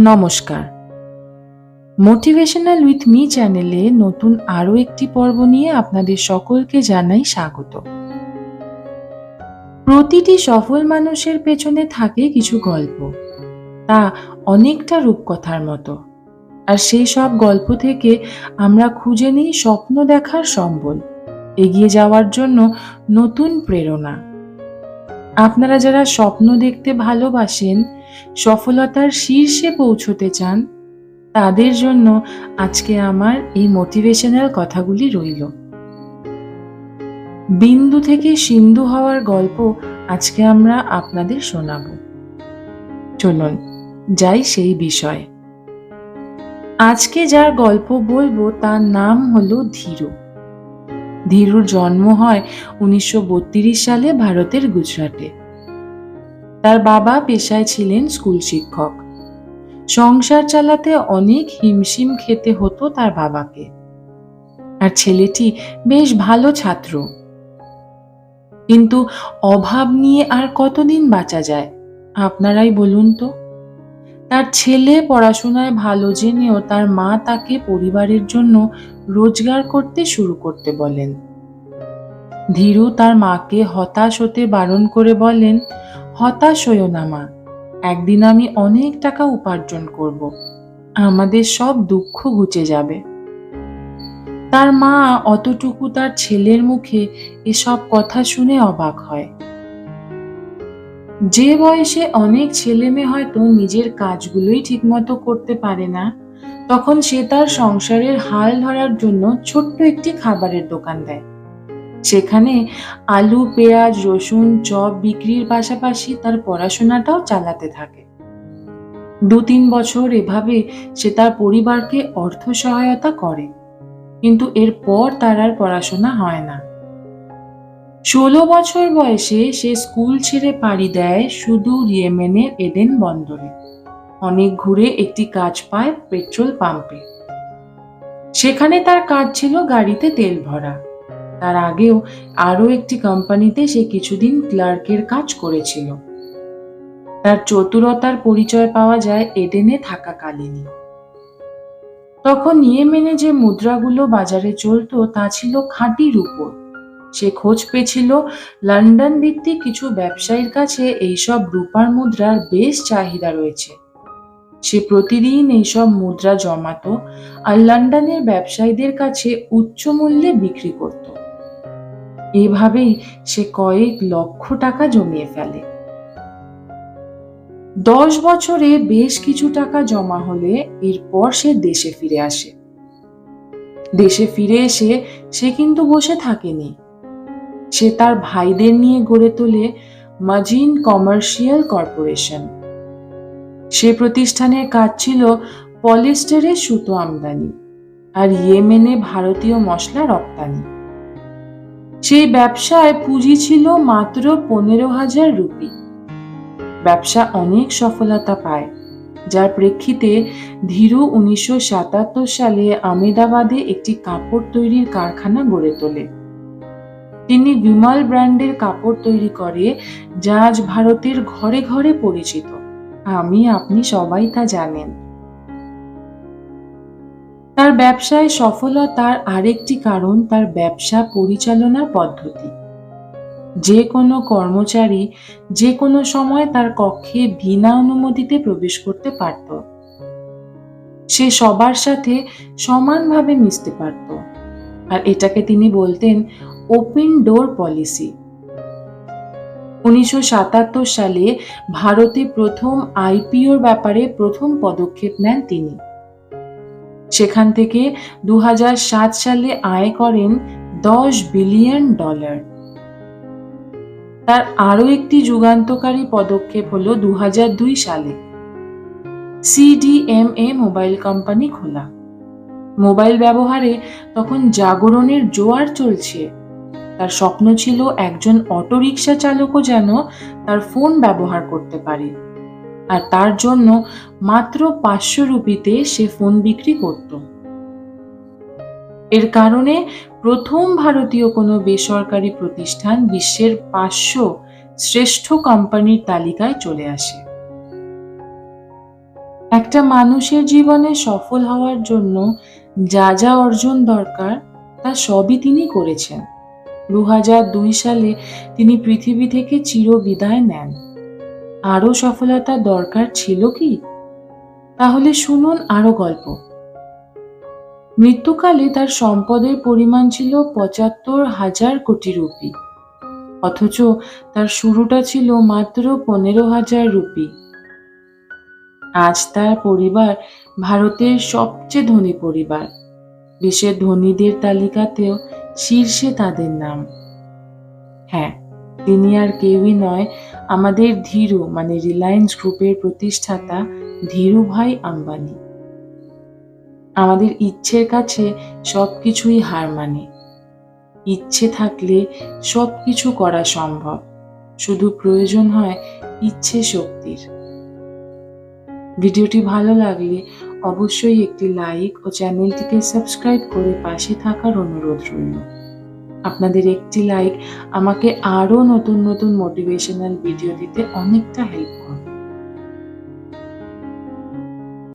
নমস্কার। Motivational with me চ্যানেলে নতুন আরও একটি পর্ব নিয়ে আপনাদের সকলকে জানাই স্বাগত। প্রতিটি সফল মানুষের পেছনে থাকে কিছু গল্প। তা অনেকটা রূপকথার মতো। আর সেই সব গল্প থেকে আমরা খুঁজে নিই স্বপ্ন দেখার সম্বল। এগিয়ে যাওয়ার জন্য নতুন প্রেরণা। আপনারা যারা স্বপ্ন দেখতে ভালোবাসেন সফলতার শীর্ষে পৌঁছতে চান, তাদের জন্য আজকে আমার এই মোটিভেশনাল কথাগুলি রইল। বিন্দু থেকে সিন্ধু হওয়ার গল্প আজকে আমরা আপনাদের শোনাব। চলুন, যাই সেই বিষয়ে। আজকে যার গল্প বলব তার নাম হলো ধীরু। ধীরুর জন্ম হয় উনিশশো সালে ভারতের গুজরাটে। তার বাবা পেশায় ছিলেন স্কুল শিক্ষক। সংসার চালাতে অনেক হিমশিম খেতে হতো তার বাবাকে। আর ছেলেটি বেশ ভালো ছাত্র। কিন্তু অভাব নিয়ে আর কতদিন বাঁচা যায়, আপনারাই বলুন তো? তার ছেলে পড়াশোনায় ভালো জেনেও তার মা তাকে পরিবারের জন্য রোজগার করতে শুরু করতে বলেন। ধীরু তার মাকে হতাশ হতে বারণ করে বলেন হতাশ হইও না, মা। একদিন আমি অনেক টাকা উপার্জন করব। আমাদের সব দুঃখ ঘুচে যাবে। তার মা অতটুকু তার ছেলের মুখে এসব কথা শুনে অবাক হয়। যে বয়সে অনেক ছেলে মেয়ে হয়তো নিজের কাজগুলোই ঠিকমতো করতে পারে না, তখন সে তার সংসারের হাল ধরার জন্য ছোট্ট একটি খাবারের দোকান দেয়। সেখানে আলু, পেঁয়াজ, রসুন, চপ বিক্রির পাশাপাশি তার পড়াশোনাটাও চালাতে থাকে। দু তিন বছর এভাবে সে তার পরিবারকে অর্থ সহায়তা করে, কিন্তু এরপর তার আর পড়াশোনা হয় না। ষোলো বছর বয়সে সে স্কুল ছেড়ে পাড়ি দেয় শুধু ইয়েমেনের এডেন বন্দরে। অনেক ঘুরে একটি কাজ পায় পেট্রোল পাম্পে। সেখানে তার কাজ ছিল গাড়িতে তেল ভরা। তার আগেও আরও একটি কোম্পানিতে সে কিছুদিন ক্লার্কের কাজ করেছিল। তার চতুরতার পরিচয় পাওয়া যায় এডেনে থাকাকালীনই। তখন ইয়েমেনে যে মুদ্রাগুলো বাজারে চলতো তা ছিল খাঁটির উপর। সে খোঁজ পেয়েছিল লন্ডন ভিত্তিক কিছু ব্যবসায়ীর কাছে এইসব রূপার মুদ্রার বেশ চাহিদা রয়েছে। সে প্রতিদিন এইসব মুদ্রা জমাতো আর লন্ডনের ব্যবসায়ীদের কাছে উচ্চ মূল্যে বিক্রি করত। এভাবেই সে কয়েক লক্ষ টাকা জমিয়ে ফেলে। দশ বছরে বেশ কিছু টাকা জমা হলে এরপর সে দেশে ফিরে আসে। দেশে ফিরে এসে সে কিন্তু বসে থাকেনি। সে তার ভাইদের নিয়ে গড়ে তোলে মাজিন কমার্শিয়াল কর্পোরেশন। সে প্রতিষ্ঠানের কাজ ছিল পলিস্টারের সুতো আমদানি আর ইয়েমেনে ভারতীয় মশলা রপ্তানি। সেই ব্যবসায় পুঁজি ছিল মাত্র পনেরো হাজার রুপি। ব্যবসা অনেক সফলতা পায়। যার প্রেক্ষিতে ধীরু উনিশশো সাতাত্তর সালে আমেদাবাদে একটি কাপড় তৈরির কারখানা গড়ে তোলে। তিনি বিমল ব্র্যান্ডের কাপড় তৈরি করে, যা আজ ভারতের ঘরে ঘরে পরিচিত। আমি, আপনি সবাই তা জানেন। তার ব্যবসায় সফলতার আরেকটি কারণ তার ব্যবসা পরিচালনা পদ্ধতি। যে কোনো কর্মচারী যে কোনো সময় তার কক্ষে বিনা অনুমতিতে প্রবেশ করতে পারত। সে সবার সাথে সমানভাবে মিশতে পারত। আর এটাকে তিনি বলতেন ওপেন ডোর পলিসি। উনিশশো সাতাত্তর সালে ভারতে প্রথম আইপিওর ব্যাপারে প্রথম পদক্ষেপ নেন তিনি। সেখান থেকে দু হাজার সাত সালে আয় করেন দশ বিলিয়ন ডলার। তার আরও একটি যুগান্তকারী পদক্ষেপ হলো দুই সালে। সিডিএমএ মোবাইল কোম্পানি খোলা। মোবাইল ব্যবহারে তখন জাগরণের জোয়ার চলছে। তার স্বপ্ন ছিল একজন অটোরিকশা চালকও যেন তার ফোন ব্যবহার করতে পারে। আর তার জন্য মাত্র পাঁচশো রুপিতে সে ফোন বিক্রি করত। এর কারণে প্রথম ভারতীয় কোনো বেসরকারি প্রতিষ্ঠান বিশ্বের পাঁচশো শ্রেষ্ঠ কোম্পানির তালিকায় চলে আসে। একটা মানুষের জীবনে সফল হওয়ার জন্য যা যা অর্জন দরকার, তা সবই তিনি করেছেন। দু সালে তিনি পৃথিবী থেকে চিরবিদায় নেন। আরও সফলতা দরকার ছিল কি? তাহলে শুনুন আরও গল্প। মৃত্যুকালে তার সম্পদের পরিমাণ ছিল পঁচাত্তর হাজার কোটি রুপি। অথচ তার শুরুটা ছিল মাত্র পনেরো হাজার রুপি। আজ তার পরিবার ভারতের সবচেয়ে ধনী পরিবার। বিশ্বের ধনীদের তালিকাতেও শীর্ষে তাদের নাম। হ্যাঁ তিনি আর কেউই নয় আমাদের ধীরু মানে রিলায়েন্স গ্রুপের প্রতিষ্ঠাতা ধীরুভাই আম্বানি। আমাদের ইচ্ছের কাছে সবকিছুই হার মানে। ইচ্ছে থাকলে সব কিছু করা সম্ভব, শুধু প্রয়োজন হয় ইচ্ছে শক্তির। ভিডিওটি ভালো লাগলে অবশ্যই একটি লাইক ও চ্যানেলটিকে সাবস্ক্রাইব করে পাশে থাকার অনুরোধ রইল। আপনাদের একটি লাইক আমাকে আরও নতুন নতুন মোটিভেশনাল ভিডিও দিতে অনেকটা হেল্প করবে।